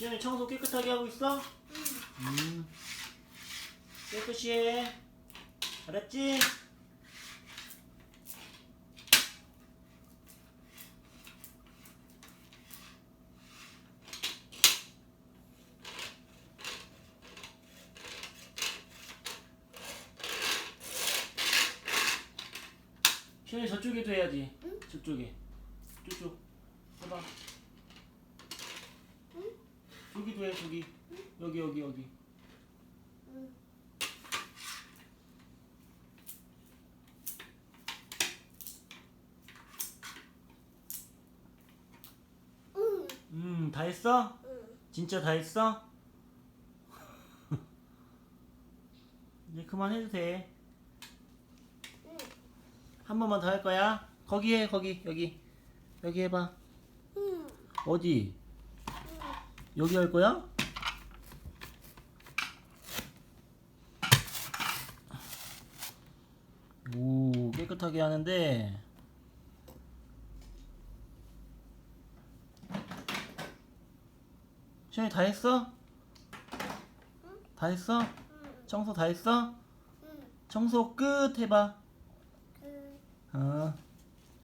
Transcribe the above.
시현이 청소 깨끗하게 하고 있어? 음. 깨끗이 해. 알았지? 시현이 저쪽에도 해야지. 저쪽에. 저쪽. 해봐. 저기도 해, 저기. 여기, 여기, 여기. 응. 음, 다 했어? 응. 진짜 다 했어? 이제 그만해도 돼. 응. 한 번만 더 할 거야. 거기 해, 거기, 여기. 여기 해봐. 응. 어디? 여기 할 거야? 오, 깨끗하게 하는데. 시현이 다 했어? 다 했어? 응. 청소 다 했어? 응. 청소 끝 해봐. 그. 어.